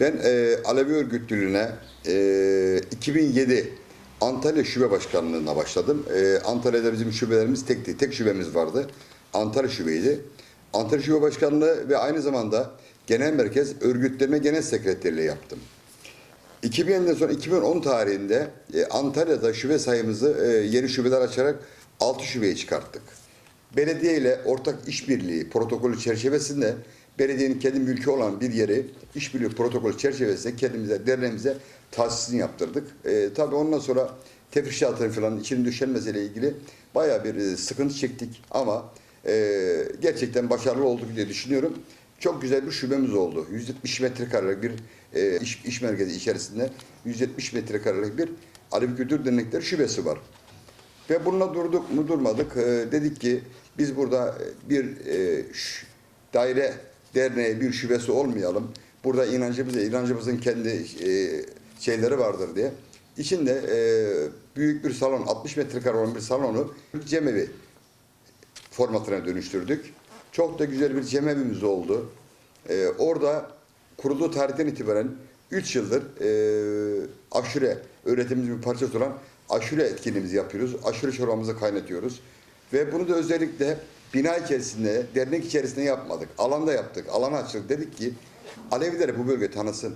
Ben e, Alevi örgütlülüğüne e, 2007 Antalya Şube Başkanlığı'na başladım. E, Antalya'da bizim şubelerimiz tekti. Tek şubemiz vardı. Antalya Şubeydi. Antalya Şube Başkanlığı ve aynı zamanda Genel Merkez Örgütlenme Genel Sekreterliği yaptım. 2000'den sonra 2010 tarihinde e, Antalya'da şube sayımızı e, yeni şubeler açarak 6 şubeye çıkarttık. Belediye ile ortak işbirliği protokolü çerçevesinde belediyenin kendi mülkü olan bir yeri işbirliği protokolü çerçevesinde kendimize, derneğimize tahsisini yaptırdık. E, tabii ondan sonra tefrişatın falan içine düşen meseleyle ilgili bayağı bir e, sıkıntı çektik ama e, gerçekten başarılı olduk diye düşünüyorum. Çok güzel bir şubemiz oldu. 170 metrekarelik bir e, iş, iş merkezi içerisinde 170 metrekarelik bir Alevi Kültür Dernekleri şubesi var. Ve bununla durduk mu durmadık. Ee, dedik ki biz burada bir e, daire derneği bir şubesi olmayalım. Burada inancımız, inancımızın kendi e, şeyleri vardır diye. İçinde e, büyük bir salon, 60 metrekare olan bir salonu cemevi formatına dönüştürdük. Çok da güzel bir cemevimiz oldu. Ee, orada kurulduğu tarihten itibaren 3 yıldır e, aşure öğretimimizin bir parçası olan aşure etkinliğimizi yapıyoruz. Aşure çorbamızı kaynatıyoruz. Ve bunu da özellikle bina içerisinde, dernek içerisinde yapmadık. Alanda yaptık. Alana açtık. Dedik ki Aleviler bu bölge tanısın.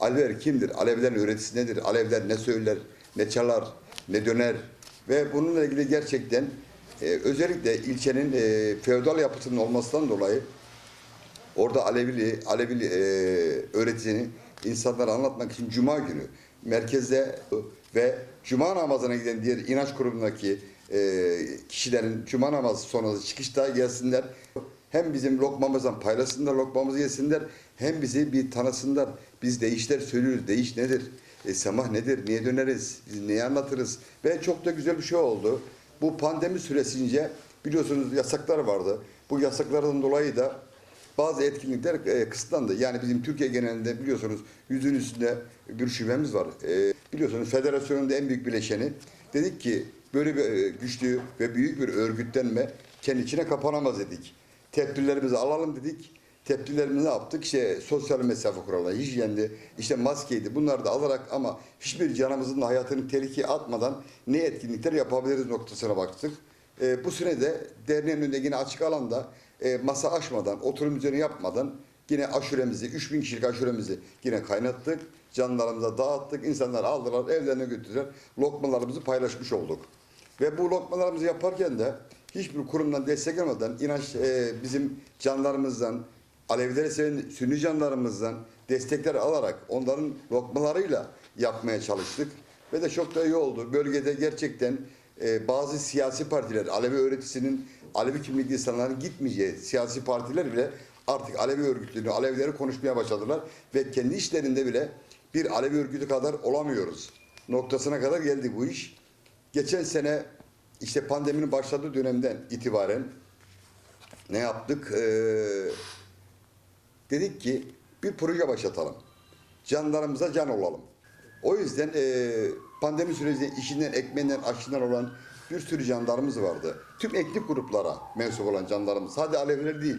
Aleviler kimdir? Alevilerin öğretisi nedir? Aleviler ne söyler, ne çalar, ne döner? Ve bununla ilgili gerçekten e, özellikle ilçenin e, feodal yapısının olmasından dolayı orada Alevili, Alevili e, öğretisini insanlara anlatmak için Cuma günü merkezde ve Cuma namazına giden diğer inanç grubundaki e, kişilerin Cuma namazı sonrası çıkışta gelsinler. Hem bizim lokmamızdan paylaşsınlar, lokmamızı yesinler. Hem bizi bir tanısınlar. Biz değişler söylüyoruz. Değiş nedir? E, semah nedir? Niye döneriz? Biz neyi anlatırız? Ve çok da güzel bir şey oldu. Bu pandemi süresince biliyorsunuz yasaklar vardı. Bu yasaklardan dolayı da bazı etkinlikler e, kısıtlandı. Yani bizim Türkiye genelinde biliyorsunuz yüzün üstünde bir şubemiz var. E, biliyorsunuz federasyonun da en büyük bileşeni. Dedik ki böyle bir e, güçlü ve büyük bir örgütlenme kendi içine kapanamaz dedik. Tedbirlerimizi alalım dedik. Tedbirlerimizi ne yaptık? İşte sosyal mesafe kuralları, hijyendi, işte maskeydi. Bunları da alarak ama hiçbir canımızın hayatını tehlikeye atmadan ne etkinlikler yapabiliriz noktasına baktık. E, bu sürede derneğin önünde yine açık alanda e, masa açmadan, oturum üzerine yapmadan yine aşuremizi, 3000 kişilik aşuremizi yine kaynattık. Canlarımıza dağıttık. İnsanlar aldılar, evlerine götürdüler. Lokmalarımızı paylaşmış olduk. Ve bu lokmalarımızı yaparken de hiçbir kurumdan destek almadan inanç e, bizim canlarımızdan, Alevileri seven Sünni canlarımızdan destekler alarak onların lokmalarıyla yapmaya çalıştık. Ve de çok da iyi oldu. Bölgede gerçekten e, bazı siyasi partiler, Alevi öğretisinin, Alevi kimlikli insanların gitmeyeceği siyasi partiler bile artık Alevi örgütlüğünü, Alevileri konuşmaya başladılar. Ve kendi işlerinde bile bir Alevi örgütü kadar olamıyoruz. Noktasına kadar geldi bu iş. Geçen sene işte pandeminin başladığı dönemden itibaren ne yaptık? Ee, dedik ki bir proje başlatalım. Canlarımıza can olalım. O yüzden e, pandemi sürecinde işinden, ekmeğinden, aşından olan bir sürü canlarımız vardı. Tüm etnik gruplara mensup olan canlarımız. Sadece Aleviler değil.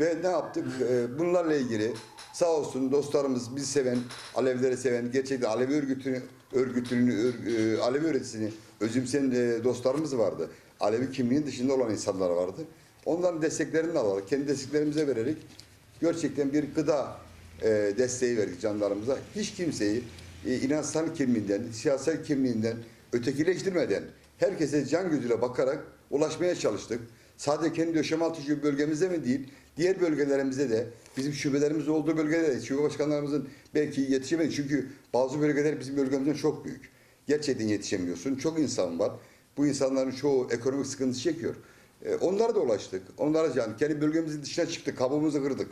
Ve ne yaptık? E, bunlarla ilgili sağ olsun dostlarımız bizi seven, Alevileri seven, gerçekten Alevi örgütünü, örgütünü, ör- e, Alevi öğretisini özümseyen e, dostlarımız vardı. Alevi kimliğin dışında olan insanlar vardı. Onların desteklerini de alarak, kendi desteklerimize vererek gerçekten bir gıda e, desteği verdik canlarımıza. Hiç kimseyi e, kimliğinden, siyasal kimliğinden ötekileştirmeden herkese can gözüyle bakarak ulaşmaya çalıştık. Sadece kendi Döşemaltı bölgemizde mi değil, diğer bölgelerimizde de bizim şubelerimiz olduğu bölgelerde de şube başkanlarımızın belki yetişemedi. Çünkü bazı bölgeler bizim bölgemizden çok büyük. Gerçekten yetişemiyorsun. Çok insan var. Bu insanların çoğu ekonomik sıkıntı çekiyor. E, onlara da ulaştık. Onlara yani kendi bölgemizin dışına çıktık. Kabuğumuzu kırdık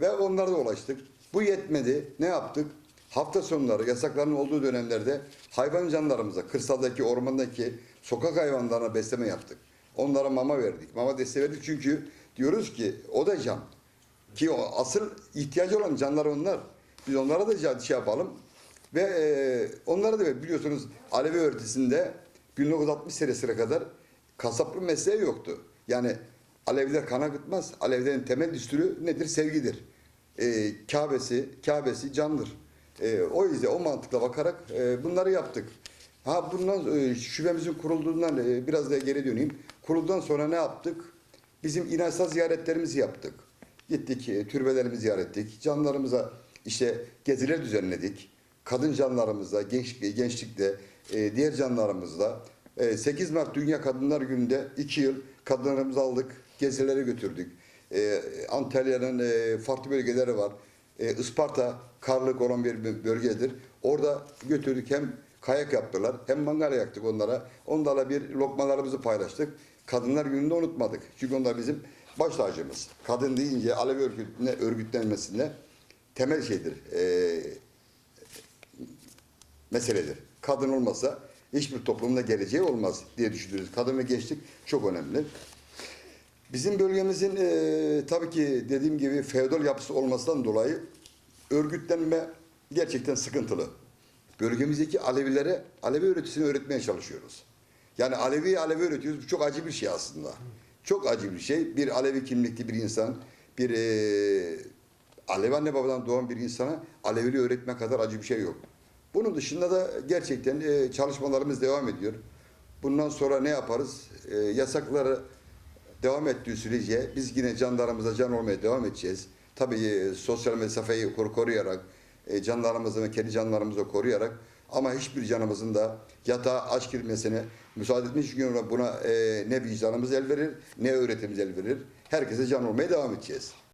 ve onlara da ulaştık. Bu yetmedi. Ne yaptık? Hafta sonları yasakların olduğu dönemlerde hayvan canlarımıza, kırsaldaki, ormandaki sokak hayvanlarına besleme yaptık. Onlara mama verdik. Mama desteği verdik çünkü diyoruz ki o da can. Ki o asıl ihtiyacı olan canlar onlar. Biz onlara da şey yapalım. Ve e, onlara da biliyorsunuz Alevi öğretisinde 1960 senesine kadar kasaplı mesleği yoktu. Yani Aleviler kan akıtmaz. Alevilerin temel düsturu nedir? Sevgidir. e, Kabe'si, Kabe'si candır. E, o yüzden o mantıkla bakarak e, bunları yaptık. Ha bundan e, şubemizin kurulduğundan e, biraz da geri döneyim. Kuruldan sonra ne yaptık? Bizim inançsal ziyaretlerimizi yaptık. Gittik, e, türbelerimizi ziyaret ettik. Canlarımıza işte geziler düzenledik. Kadın canlarımızla, genç, gençlikte, e, diğer canlarımızla. E, 8 Mart Dünya Kadınlar Günü'nde 2 yıl kadınlarımızı aldık, gezilere götürdük. E, Antalya'nın e, farklı bölgeleri var. E, Isparta karlık olan bir bölgedir. Orada götürdük hem kayak yaptılar hem mangal yaktık onlara. Onlarla bir lokmalarımızı paylaştık. Kadınlar gününde unutmadık. Çünkü onlar bizim baş tacımız. Kadın deyince Alevi örgütüne, örgütlenmesinde temel şeydir. E, meseledir. Kadın olmasa hiçbir toplumda geleceği olmaz diye düşünürüz. Kadın ve gençlik çok önemli. Bizim bölgemizin e, tabii ki dediğim gibi feodal yapısı olmasından dolayı örgütlenme gerçekten sıkıntılı. Bölgemizdeki Alevilere Alevi öğretisini öğretmeye çalışıyoruz. Yani Alevi Alevi öğretiyoruz. Bu çok acı bir şey aslında. Çok acı bir şey. Bir Alevi kimlikli bir insan, bir e, Alevi anne babadan doğan bir insana Aleviliği öğretme kadar acı bir şey yok. Bunun dışında da gerçekten e, çalışmalarımız devam ediyor. Bundan sonra ne yaparız? E, yasakları devam ettiği sürece biz yine canlarımıza can olmaya devam edeceğiz. Tabii e, sosyal mesafeyi kor- koruyarak, e, canlarımızı ve kendi canlarımızı koruyarak ama hiçbir canımızın da yatağa aç girmesine müsaade etmiş çünkü buna e, ne vicdanımız el verir ne öğretimimiz el verir. Herkese can olmaya devam edeceğiz.